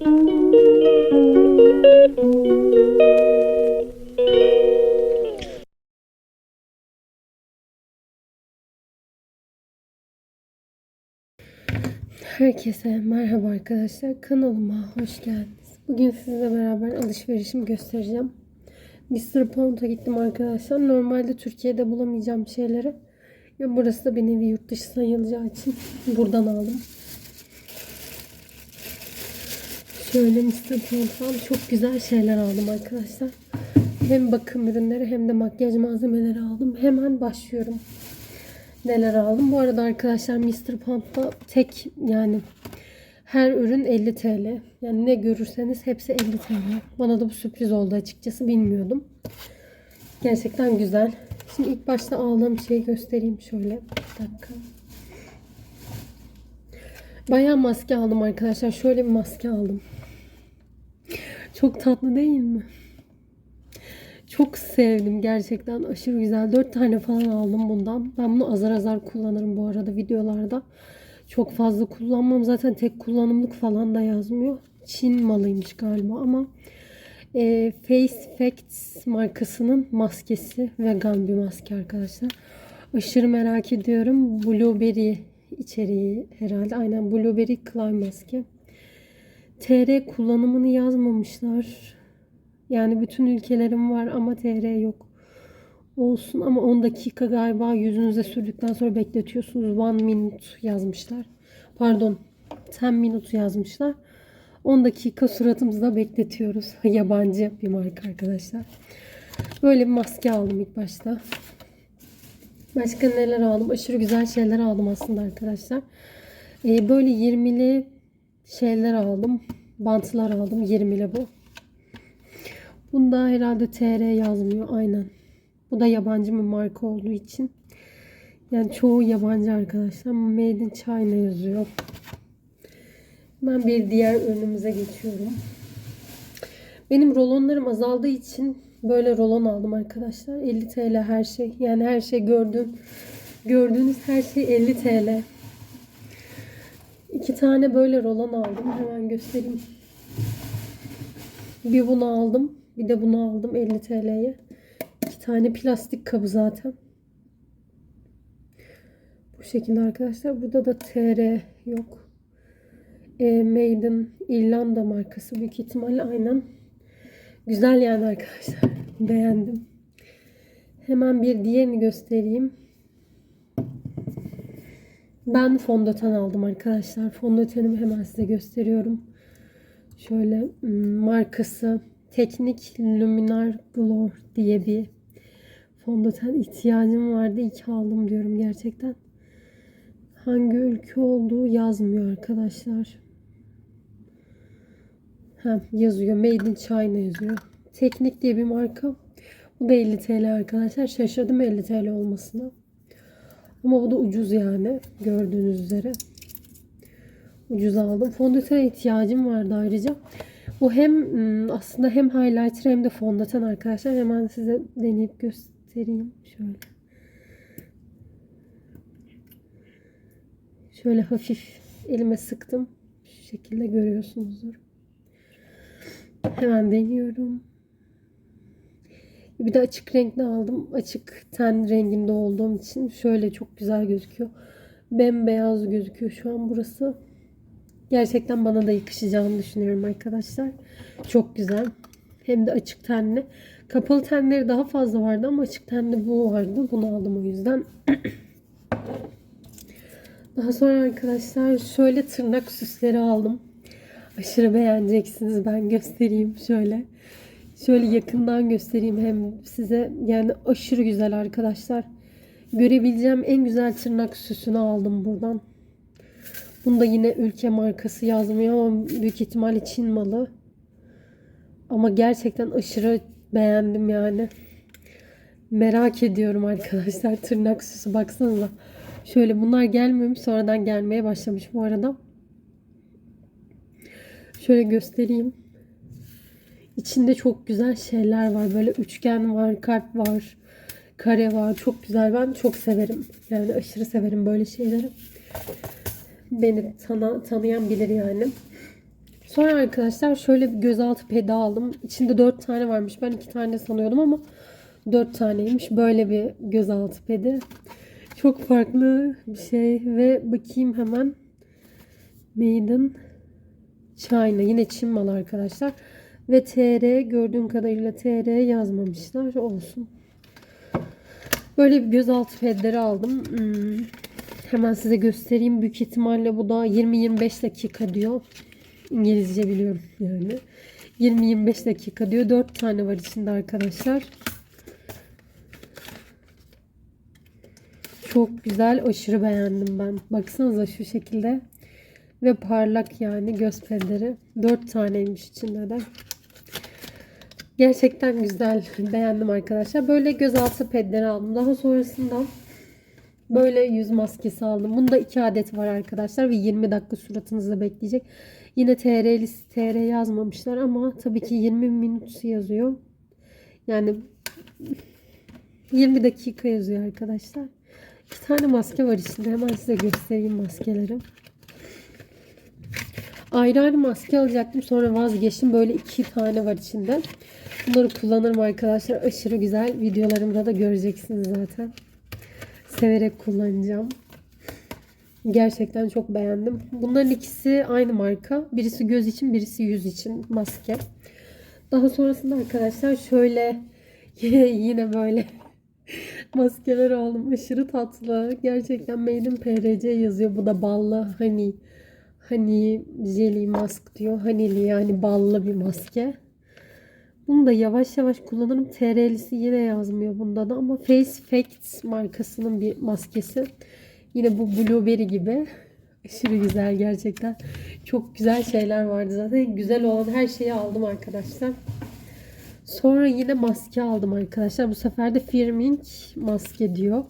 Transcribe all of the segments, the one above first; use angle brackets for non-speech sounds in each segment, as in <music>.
Herkese merhaba arkadaşlar. Kanalıma hoş geldiniz. Bugün sizinle beraber alışverişimi göstereceğim. Mr. Pound'a gittim arkadaşlar. Normalde Türkiye'de bulamayacağım şeyleri. Ya burası da bir nevi yurt dışı sayılacağı için buradan aldım. Şöyle Mr. Pound'dan çok güzel şeyler aldım arkadaşlar. Hem bakım ürünleri hem de makyaj malzemeleri aldım. Hemen başlıyorum neler aldım. Bu arada arkadaşlar Mr. Pump'ta tek yani her ürün 50 TL. Yani ne görürseniz hepsi 50 TL. Bana da bu sürpriz oldu açıkçası bilmiyordum. Gerçekten güzel. Şimdi ilk başta aldığım şeyi göstereyim şöyle. Bir dakika. Bayağı maske aldım arkadaşlar. Şöyle bir maske aldım. Çok tatlı değil mi? Çok sevdim gerçekten aşırı güzel. 4 tane falan aldım bundan. Ben bunu azar azar kullanırım bu arada videolarda. Çok fazla kullanmam. Zaten tek kullanımlık falan da yazmıyor. Çin malıymış galiba ama e, Face Facts markasının maskesi. Vegan bir maske arkadaşlar. Aşırı merak ediyorum. Blueberry içeriği herhalde. Aynen Blueberry Clay maske. TR kullanımını yazmamışlar. Yani bütün ülkelerim var ama TR yok. Olsun ama 10 dakika galiba yüzünüze sürdükten sonra bekletiyorsunuz. 1 minute yazmışlar. Pardon 10 minute yazmışlar. 10 dakika suratımızda bekletiyoruz. <laughs> Yabancı bir marka arkadaşlar. Böyle bir maske aldım ilk başta. Başka neler aldım? Aşırı güzel şeyler aldım aslında arkadaşlar. Ee, böyle 20'li şeyler aldım. Bantlar aldım. 20'li bu. Bunda herhalde TR yazmıyor. Aynen. Bu da yabancı bir marka olduğu için. Yani çoğu yabancı arkadaşlar. Made in China yazıyor. Ben bir diğer ürünümüze geçiyorum. Benim rolonlarım azaldığı için böyle rolon aldım arkadaşlar. 50 TL her şey. Yani her şey gördüğün gördüğünüz her şey 50 TL. İki tane böyle rolon aldım. Hemen göstereyim. Bir bunu aldım. Bir de bunu aldım 50 TL'ye. İki tane plastik kabı zaten. Bu şekilde arkadaşlar. Burada da TR yok. E, Made in İrlanda markası büyük ihtimalle aynen. Güzel yani arkadaşlar. <laughs> Beğendim. Hemen bir diğerini göstereyim. Ben fondöten aldım arkadaşlar. Fondötenimi hemen size gösteriyorum. Şöyle markası Teknik Luminar Glow diye bir fondöten ihtiyacım vardı. İyi aldım diyorum gerçekten. Hangi ülke olduğu yazmıyor arkadaşlar. Ha, yazıyor. Made in China yazıyor. Teknik diye bir marka. Bu da 50 TL arkadaşlar. Şaşırdım 50 TL olmasına. Ama bu da ucuz yani. Gördüğünüz üzere. Ucuz aldım. Fondötene ihtiyacım vardı ayrıca. Bu hem aslında hem highlighter hem de fondöten arkadaşlar. Hemen size deneyip göstereyim. Şöyle. Şöyle hafif elime sıktım. Şu şekilde görüyorsunuzdur. Hemen deniyorum. Bir de açık renkli aldım. Açık ten renginde olduğum için şöyle çok güzel gözüküyor. Bembeyaz gözüküyor şu an burası. Gerçekten bana da yakışacağını düşünüyorum arkadaşlar. Çok güzel. Hem de açık tenli. Kapalı tenleri daha fazla vardı ama açık tenli bu vardı. Bunu aldım o yüzden. <clears throat> daha sonra arkadaşlar şöyle tırnak süsleri aldım. Aşırı beğeneceksiniz. Ben göstereyim şöyle. Şöyle yakından göstereyim hem size. Yani aşırı güzel arkadaşlar. Görebileceğim en güzel tırnak süsünü aldım buradan. Bunda yine ülke markası yazmıyor ama büyük ihtimalle Çin malı. Ama gerçekten aşırı beğendim yani. Merak ediyorum arkadaşlar. <laughs> Tırnak süsü baksanıza. Şöyle bunlar gelmemiş sonradan gelmeye başlamış bu arada. Şöyle göstereyim. İçinde çok güzel şeyler var. Böyle üçgen var, kalp var, kare var. Çok güzel. Ben çok severim. Yani aşırı severim böyle şeyleri. Beni tanı, tanıyan bilir yani. Sonra arkadaşlar şöyle bir gözaltı pedi aldım. İçinde 4 tane varmış. Ben 2 tane sanıyordum ama 4 taneymiş. Böyle bir gözaltı pedi. Çok farklı bir şey ve bakayım hemen. Made in China. Yine Çin malı arkadaşlar. Ve TR gördüğüm kadarıyla TR yazmamışlar. Olsun. Böyle bir gözaltı pedleri aldım. Hmm. Hemen size göstereyim. Büyük ihtimalle bu da 20-25 dakika diyor. İngilizce biliyorum yani. 20-25 dakika diyor. 4 tane var içinde arkadaşlar. Çok güzel. Aşırı beğendim ben. Baksanıza şu şekilde. Ve parlak yani göz pedleri. 4 taneymiş içinde de. Gerçekten güzel. Beğendim arkadaşlar. Böyle gözaltı pedleri aldım. Daha sonrasında böyle yüz maskesi aldım. Bunda 2 adet var arkadaşlar ve 20 dakika suratınızda bekleyecek. Yine TR TR yazmamışlar ama tabii ki 20 minut yazıyor. Yani 20 dakika yazıyor arkadaşlar. İki tane maske var içinde. Hemen size göstereyim maskeleri. Ayrı ayrı maske alacaktım. Sonra vazgeçtim. Böyle iki tane var içinde. Bunları kullanırım arkadaşlar. Aşırı güzel. Videolarımda da göreceksiniz zaten. Severek kullanacağım. Gerçekten çok beğendim. Bunların ikisi aynı marka. Birisi göz için, birisi yüz için maske. Daha sonrasında arkadaşlar şöyle <laughs> yine böyle <laughs> maskeler aldım. Aşırı tatlı. Gerçekten Made in PRC yazıyor. Bu da ballı hani hani jelly mask diyor. Hanili yani ballı bir maske. Bunu da yavaş yavaş kullanırım. TR'lisi yine yazmıyor bunda da ama Face Facts markasının bir maskesi. Yine bu blueberry gibi. Aşırı güzel gerçekten. Çok güzel şeyler vardı zaten. Güzel olan her şeyi aldım arkadaşlar. Sonra yine maske aldım arkadaşlar. Bu sefer de Firming maske diyor.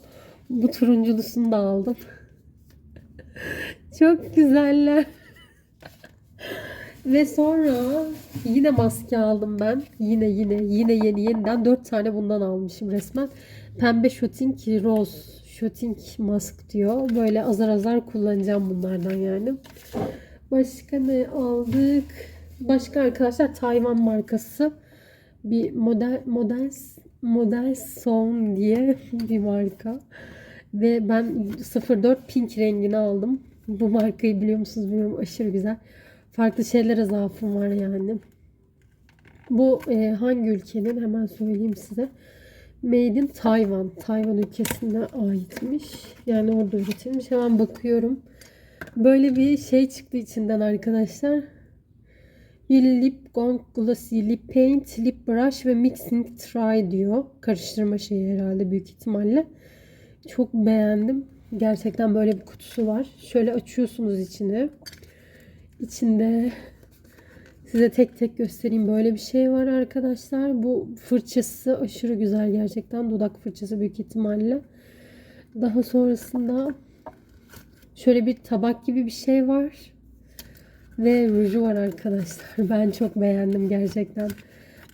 Bu turunculusunu da aldım. <laughs> Çok güzeller. Ve sonra yine maske aldım ben. Yine yine yine yeni yeniden 4 tane bundan almışım resmen. Pembe shooting rose shooting mask diyor. Böyle azar azar kullanacağım bunlardan yani. Başka ne aldık? Başka arkadaşlar Tayvan markası bir model model model son diye <laughs> bir marka. Ve ben 04 pink rengini aldım. Bu markayı biliyor musunuz bilmiyorum. Aşırı güzel. Farklı şeylere zaafım var yani. Bu e, hangi ülkenin hemen söyleyeyim size. Made in Tayvan. Tayvan ülkesine aitmiş. Yani orada üretilmiş. Hemen bakıyorum. Böyle bir şey çıktı içinden arkadaşlar. Lip gong glossy lip paint, lip brush ve mixing try diyor. Karıştırma şeyi herhalde büyük ihtimalle. Çok beğendim. Gerçekten böyle bir kutusu var. Şöyle açıyorsunuz içini. İçinde size tek tek göstereyim. Böyle bir şey var arkadaşlar. Bu fırçası aşırı güzel gerçekten. Dudak fırçası büyük ihtimalle. Daha sonrasında şöyle bir tabak gibi bir şey var. Ve ruju var arkadaşlar. <laughs> Ben çok beğendim gerçekten.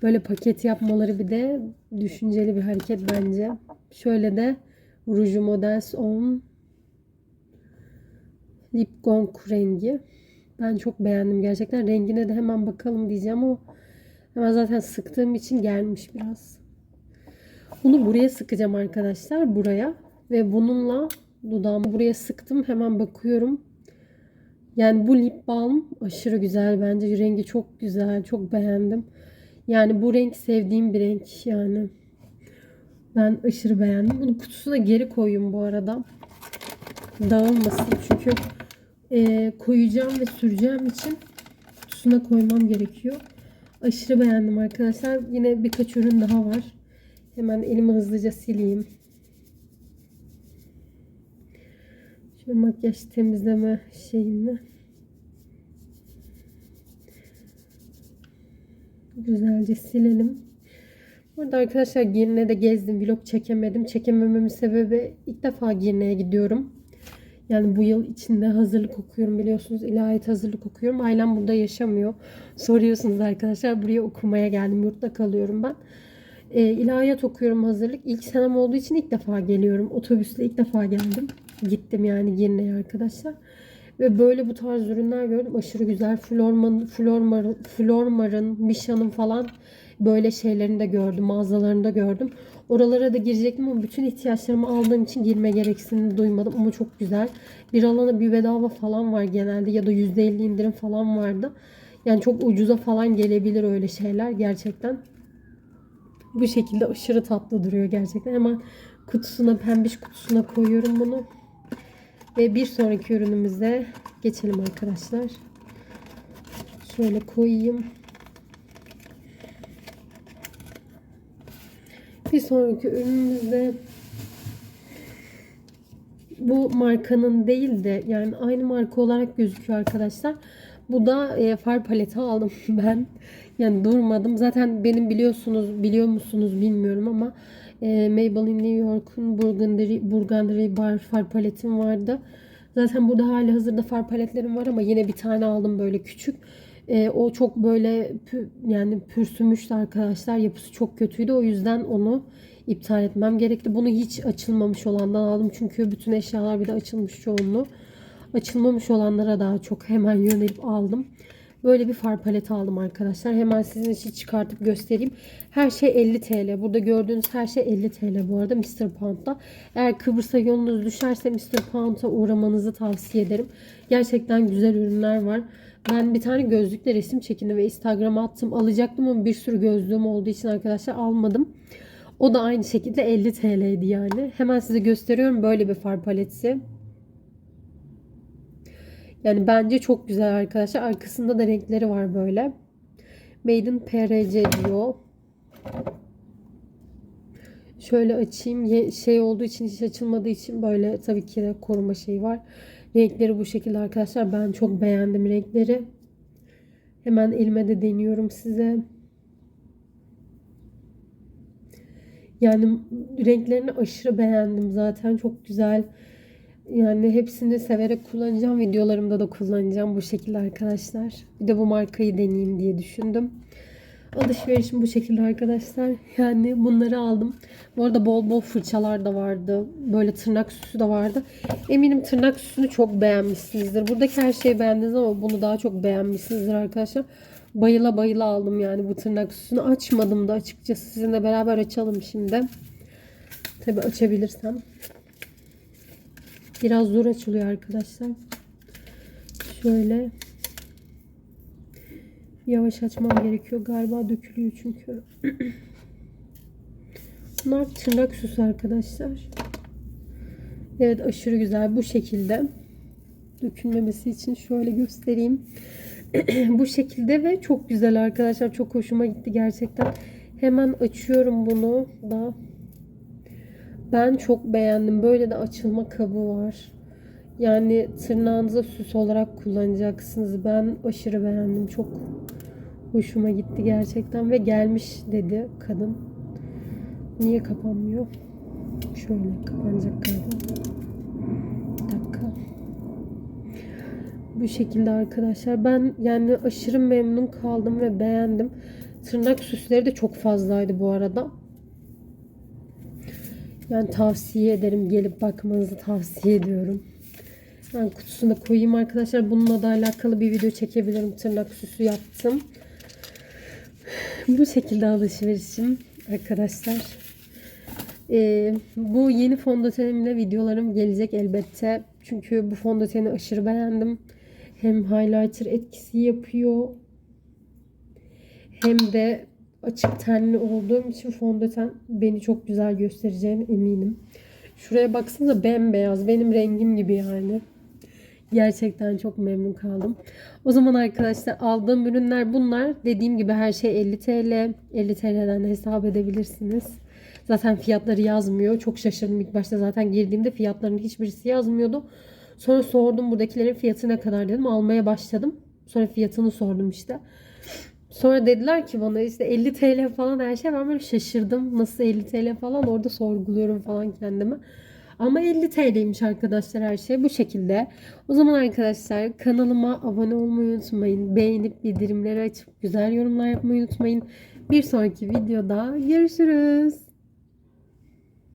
Böyle paket yapmaları bir de düşünceli bir hareket bence. Şöyle de ruju Models On Lip Gong rengi. Ben çok beğendim gerçekten. Rengine de hemen bakalım diyeceğim ama hemen zaten sıktığım için gelmiş biraz. Bunu buraya sıkacağım arkadaşlar. Buraya. Ve bununla dudağımı buraya sıktım. Hemen bakıyorum. Yani bu lip balm aşırı güzel bence. Rengi çok güzel. Çok beğendim. Yani bu renk sevdiğim bir renk yani. Ben aşırı beğendim. Bunu kutusuna geri koyayım bu arada. Dağılmasın çünkü e, koyacağım ve süreceğim için kutusuna koymam gerekiyor. Aşırı beğendim arkadaşlar. Yine birkaç ürün daha var. Hemen elimi hızlıca sileyim. Şöyle makyaj temizleme şeyimle. Güzelce silelim. Burada arkadaşlar Girne'de gezdim. Vlog çekemedim. Çekemememin sebebi ilk defa Girne'ye gidiyorum. Yani bu yıl içinde hazırlık okuyorum biliyorsunuz. İlahiyat hazırlık okuyorum. Ailem burada yaşamıyor. Soruyorsunuz arkadaşlar. Buraya okumaya geldim. Yurtta kalıyorum ben. E, ilahiyat okuyorum hazırlık. İlk senem olduğu için ilk defa geliyorum. Otobüsle ilk defa geldim. Gittim yani Girne'ye arkadaşlar. Ve böyle bu tarz ürünler gördüm. Aşırı güzel. Florman, Flormar'ın, Flormar'ın, Misha'nın falan böyle şeylerini de gördüm. Mağazalarında gördüm. Oralara da girecektim ama bütün ihtiyaçlarımı aldığım için girme gereksinimi duymadım. Ama çok güzel. Bir alana bir bedava falan var genelde ya da %50 indirim falan vardı. Yani çok ucuza falan gelebilir öyle şeyler gerçekten. Bu şekilde aşırı tatlı duruyor gerçekten. Hemen kutusuna, pembiş kutusuna koyuyorum bunu. Ve bir sonraki ürünümüze geçelim arkadaşlar. Şöyle koyayım. Bir sonraki ürünümüzde bu markanın değil de yani aynı marka olarak gözüküyor arkadaşlar. Bu da e, far paleti aldım <laughs> ben. Yani durmadım. Zaten benim biliyorsunuz, biliyor musunuz bilmiyorum ama e, Maybelline New York'un Burgundy, Burgundy Bar far paletim vardı. Zaten burada hali hazırda far paletlerim var ama yine bir tane aldım böyle küçük. E, o çok böyle pü, yani pürsümüştü arkadaşlar. Yapısı çok kötüydü. O yüzden onu iptal etmem gerekti. Bunu hiç açılmamış olandan aldım. Çünkü bütün eşyalar bir de açılmış çoğunluğu. Açılmamış olanlara daha çok hemen yönelip aldım. Böyle bir far paleti aldım arkadaşlar. Hemen sizin için çıkartıp göstereyim. Her şey 50 TL. Burada gördüğünüz her şey 50 TL bu arada Mr. Pound'da. Eğer Kıbrıs'a yolunuz düşerse Mr. Pound'a uğramanızı tavsiye ederim. Gerçekten güzel ürünler var. Ben bir tane gözlükle resim çekindim ve Instagram'a attım. Alacaktım ama bir sürü gözlüğüm olduğu için arkadaşlar almadım. O da aynı şekilde 50 TL'ydi yani. Hemen size gösteriyorum böyle bir far paleti. Yani bence çok güzel arkadaşlar. Arkasında da renkleri var böyle. Made in PRC diyor. Şöyle açayım. Şey olduğu için hiç açılmadığı için böyle tabii ki de koruma şeyi var. Renkleri bu şekilde arkadaşlar. Ben çok beğendim renkleri. Hemen elime de deniyorum size. Yani renklerini aşırı beğendim zaten. Çok güzel. Yani hepsini severek kullanacağım. Videolarımda da kullanacağım bu şekilde arkadaşlar. Bir de bu markayı deneyeyim diye düşündüm. Alışverişim bu şekilde arkadaşlar. Yani bunları aldım. Bu arada bol bol fırçalar da vardı. Böyle tırnak süsü de vardı. Eminim tırnak süsünü çok beğenmişsinizdir. Buradaki her şeyi beğendiniz ama bunu daha çok beğenmişsinizdir arkadaşlar. Bayıla bayıla aldım yani bu tırnak süsünü. Açmadım da açıkçası. Sizinle beraber açalım şimdi. Tabi açabilirsem. Biraz zor açılıyor arkadaşlar. Şöyle. Yavaş açmam gerekiyor. Galiba dökülüyor çünkü. <clears throat> Bunlar tırnak süsü arkadaşlar. Evet aşırı güzel. Bu şekilde. Dökülmemesi için şöyle göstereyim. <clears throat> Bu şekilde ve çok güzel arkadaşlar. Çok hoşuma gitti gerçekten. Hemen açıyorum bunu da. Ben çok beğendim. Böyle de açılma kabı var. Yani tırnağınıza süs olarak kullanacaksınız. Ben aşırı beğendim. Çok hoşuma gitti gerçekten. Ve gelmiş dedi kadın. Niye kapanmıyor? Şöyle kapanacak galiba. Bir dakika. Bu şekilde arkadaşlar. Ben yani aşırı memnun kaldım ve beğendim. Tırnak süsleri de çok fazlaydı bu arada. Yani tavsiye ederim. Gelip bakmanızı tavsiye ediyorum. Ben kutusuna koyayım arkadaşlar. Bununla da alakalı bir video çekebilirim. Tırnak süsü yaptım. Bu şekilde alışverişim arkadaşlar. Ee, bu yeni fondötenimle videolarım gelecek elbette. Çünkü bu fondöteni aşırı beğendim. Hem highlighter etkisi yapıyor. Hem de açık tenli olduğum için fondöten beni çok güzel göstereceğine eminim. Şuraya baksanıza bembeyaz. Benim rengim gibi yani. Gerçekten çok memnun kaldım. O zaman arkadaşlar aldığım ürünler bunlar. Dediğim gibi her şey 50 TL. 50 TL'den de hesap edebilirsiniz. Zaten fiyatları yazmıyor. Çok şaşırdım ilk başta zaten girdiğimde fiyatlarının hiçbirisi yazmıyordu. Sonra sordum buradakilerin fiyatı ne kadar dedim. Almaya başladım. Sonra fiyatını sordum işte. Sonra dediler ki bana işte 50 TL falan her şey. Ben böyle şaşırdım. Nasıl 50 TL falan orada sorguluyorum falan kendimi. Ama 50 TL'ymiş arkadaşlar her şey bu şekilde. O zaman arkadaşlar kanalıma abone olmayı unutmayın. Beğenip bildirimleri açıp güzel yorumlar yapmayı unutmayın. Bir sonraki videoda görüşürüz.